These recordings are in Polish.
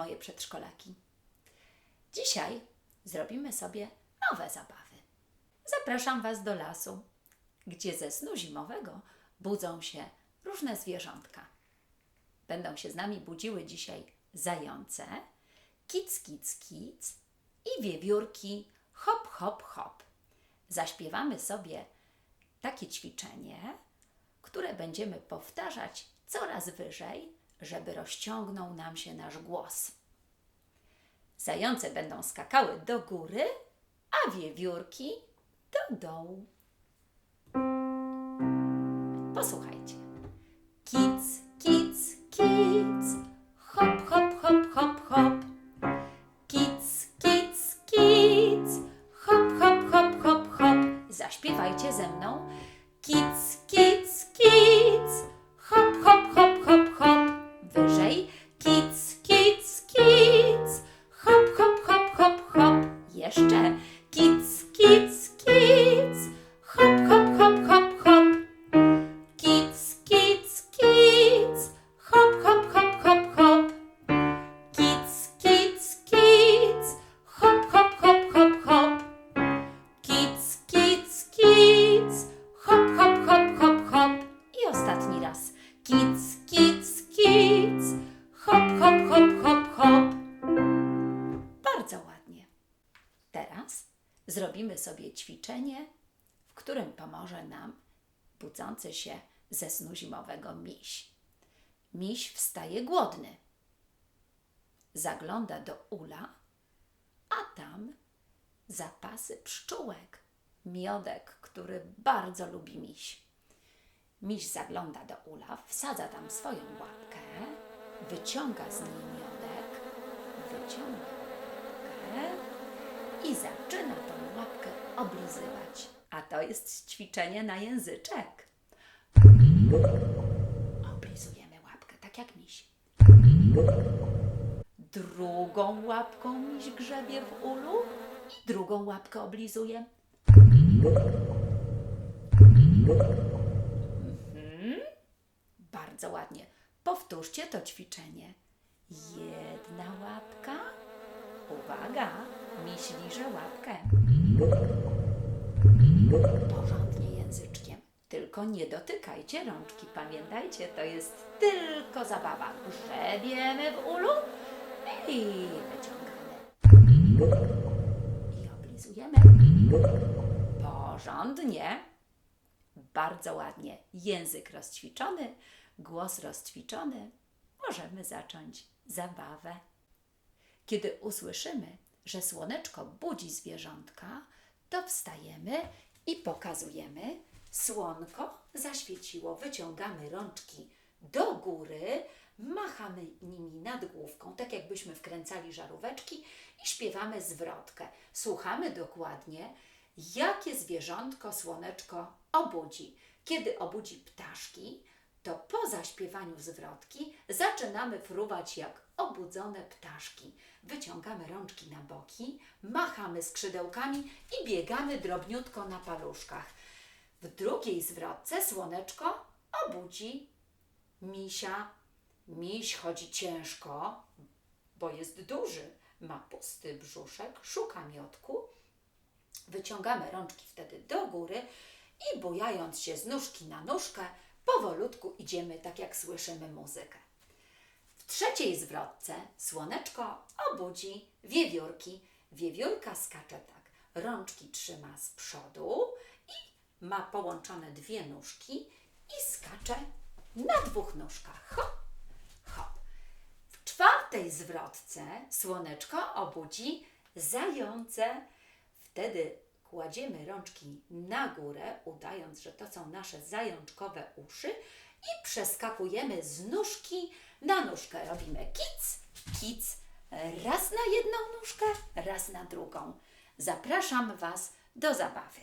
moje przedszkolaki. Dzisiaj zrobimy sobie nowe zabawy. Zapraszam Was do lasu, gdzie ze snu zimowego budzą się różne zwierzątka. Będą się z nami budziły dzisiaj zające, kic, kic, kic i wiewiórki hop, hop, hop. Zaśpiewamy sobie takie ćwiczenie, które będziemy powtarzać coraz wyżej, żeby rozciągnął nam się nasz głos. Zające będą skakały do góry, a wiewiórki do dołu. Jeszcze. Sobie ćwiczenie, w którym pomoże nam budzący się ze snu zimowego miś. Miś wstaje głodny. Zagląda do ula, a tam zapasy pszczółek, miodek, który bardzo lubi miś. Miś zagląda do ula, wsadza tam swoją łapkę, wyciąga z niej miodek, wyciąga łapkę i zaczyna tą łapkę oblizywać. A to jest ćwiczenie na języczek. Oblizujemy łapkę, tak jak miś. Drugą łapką miś grzebie w ulu i drugą łapkę oblizuje. Mhm. Bardzo ładnie. Powtórzcie to ćwiczenie. Jedna łapka. Uwaga, miś liże łapkę. Porządnie języczkiem. Tylko nie dotykajcie rączki. Pamiętajcie, to jest tylko zabawa. Grzebiemy w ulu i wyciągamy. I oblizujemy. Porządnie. Bardzo ładnie. Język rozćwiczony, głos rozćwiczony. Możemy zacząć zabawę. Kiedy usłyszymy, że słoneczko budzi zwierzątka, to wstajemy i pokazujemy. Słonko zaświeciło, wyciągamy rączki do góry, machamy nimi nad główką, tak jakbyśmy wkręcali żaróweczki i śpiewamy zwrotkę. Słuchamy dokładnie, jakie zwierzątko słoneczko obudzi. Kiedy obudzi ptaszki, to po zaśpiewaniu zwrotki zaczynamy fruwać jak obudzone ptaszki. Wyciągamy rączki na boki, machamy skrzydełkami i biegamy drobniutko na paluszkach. W drugiej zwrotce słoneczko obudzi misia. Miś chodzi ciężko, bo jest duży, ma pusty brzuszek, szuka miodku. Wyciągamy rączki wtedy do góry i bujając się z nóżki na nóżkę, powolutku idziemy tak jak słyszymy muzykę. W trzeciej zwrotce słoneczko obudzi wiewiórki. Wiewiórka skacze tak, rączki trzyma z przodu i ma połączone dwie nóżki i skacze na dwóch nóżkach. Hop, hop. W czwartej zwrotce słoneczko obudzi zające. Wtedy kładziemy rączki na górę, udając, że to są nasze zajączkowe uszy i przeskakujemy z nóżki na nóżkę. Robimy kic, kic, raz na jedną nóżkę, raz na drugą. Zapraszam Was do zabawy.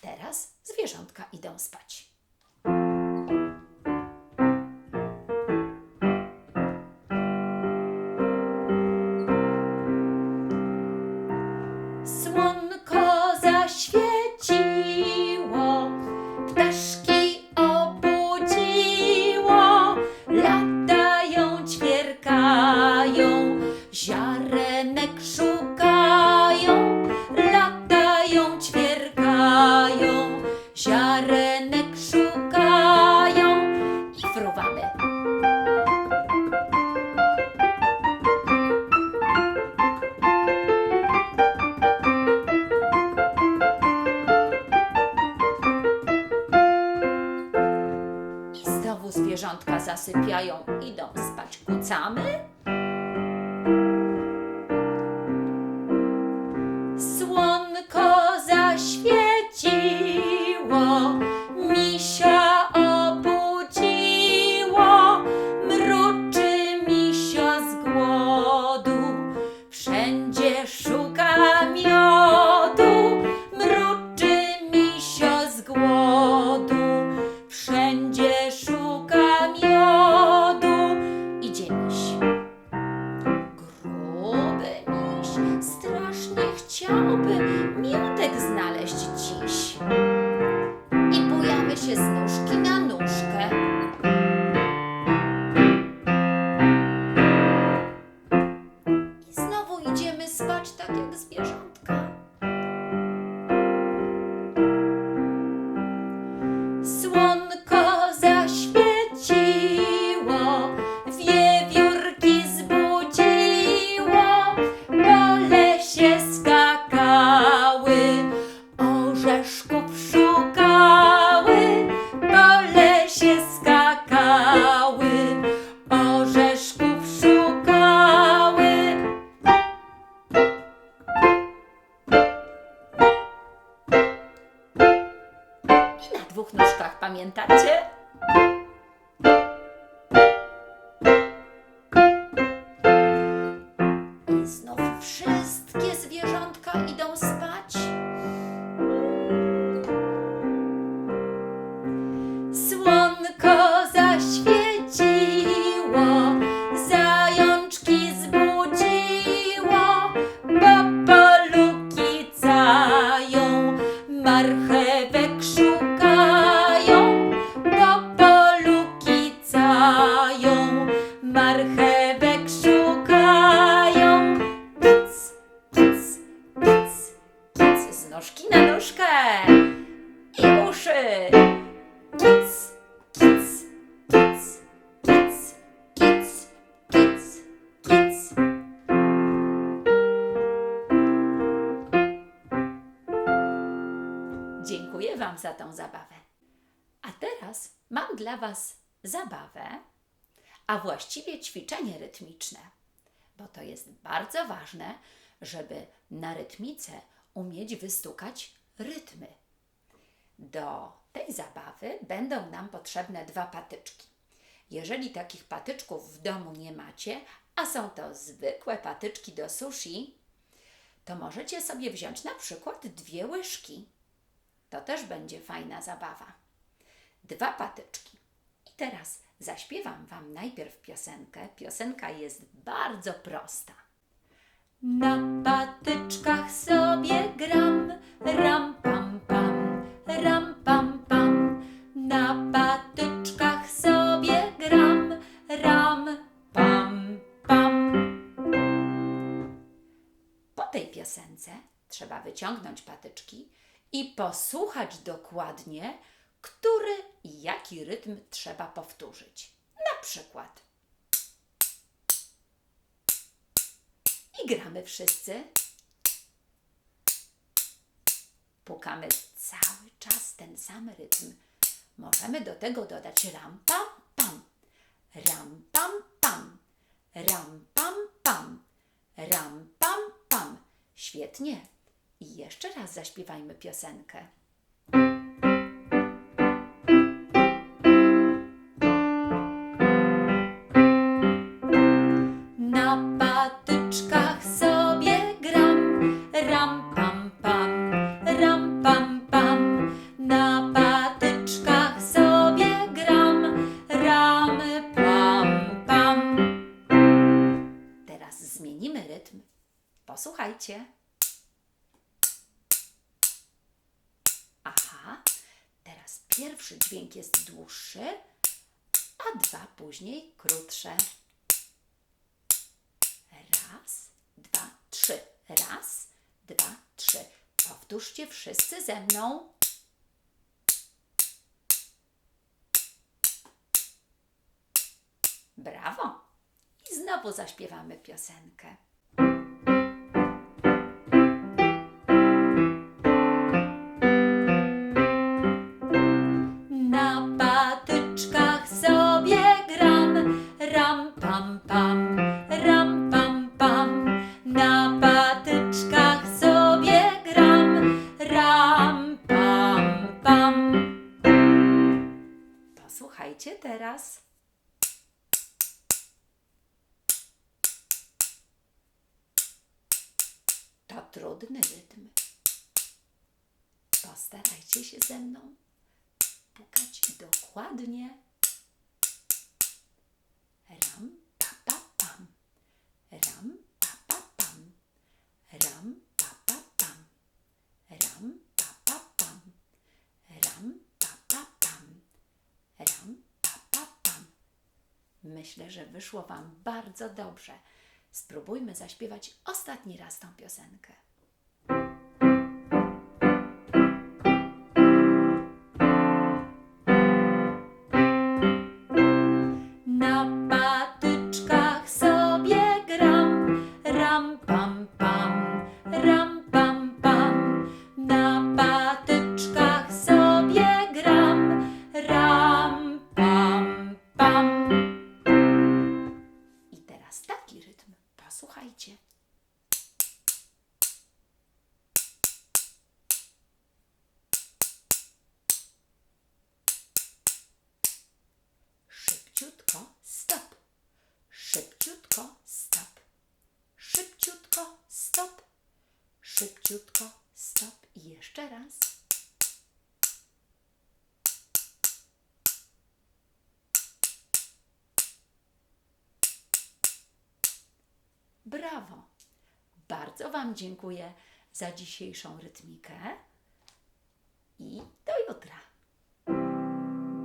Teraz zwierzątka idą spać. Zasypiają, idą spać. Kucamy. Za tą zabawę. A teraz mam dla Was zabawę, a właściwie ćwiczenie rytmiczne, bo to jest bardzo ważne, żeby na rytmice umieć wystukać rytmy. Do tej zabawy będą nam potrzebne dwa patyczki. Jeżeli takich patyczków w domu nie macie, a są to zwykłe patyczki do sushi, to możecie sobie wziąć na przykład dwie łyżki. To też będzie fajna zabawa. Dwa patyczki. I teraz zaśpiewam Wam najpierw piosenkę. Piosenka jest bardzo prosta. Na patyczkach sobie gram, ram pam pam, ram pam pam. Na patyczkach sobie gram, ram pam pam. Po tej piosence trzeba wyciągnąć patyczki i posłuchać dokładnie, który i jaki rytm trzeba powtórzyć. Na przykład. I gramy wszyscy. Pukamy cały czas ten sam rytm. Możemy do tego dodać ram pam pam, ram pam pam, ram pam pam, ram pam pam. Świetnie. I jeszcze raz zaśpiewajmy piosenkę. Później krótsze. Raz, Raz, dwa, trzy. Powtórzcie wszyscy ze mną. Brawo! I znowu zaśpiewamy piosenkę. To trudny rytm. Postarajcie się ze mną pukać dokładnie. Ram, pa, pa, pam. Ram, pa, pa, pam. Ram, pa, pa, pam. Ram, pa, pa, pam. Ram, pa, pa, pam. Ram, pa, pa, pam. Myślę, że wyszło Wam bardzo dobrze. Spróbujmy zaśpiewać ostatni raz tą piosenkę. Szybciutko, stop. I jeszcze raz. Brawo! Bardzo Wam dziękuję za dzisiejszą rytmikę i do jutra.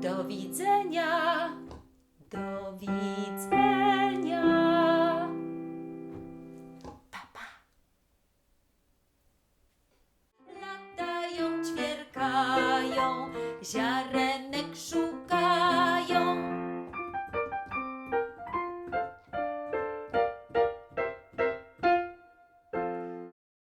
Do widzenia! Do widzenia!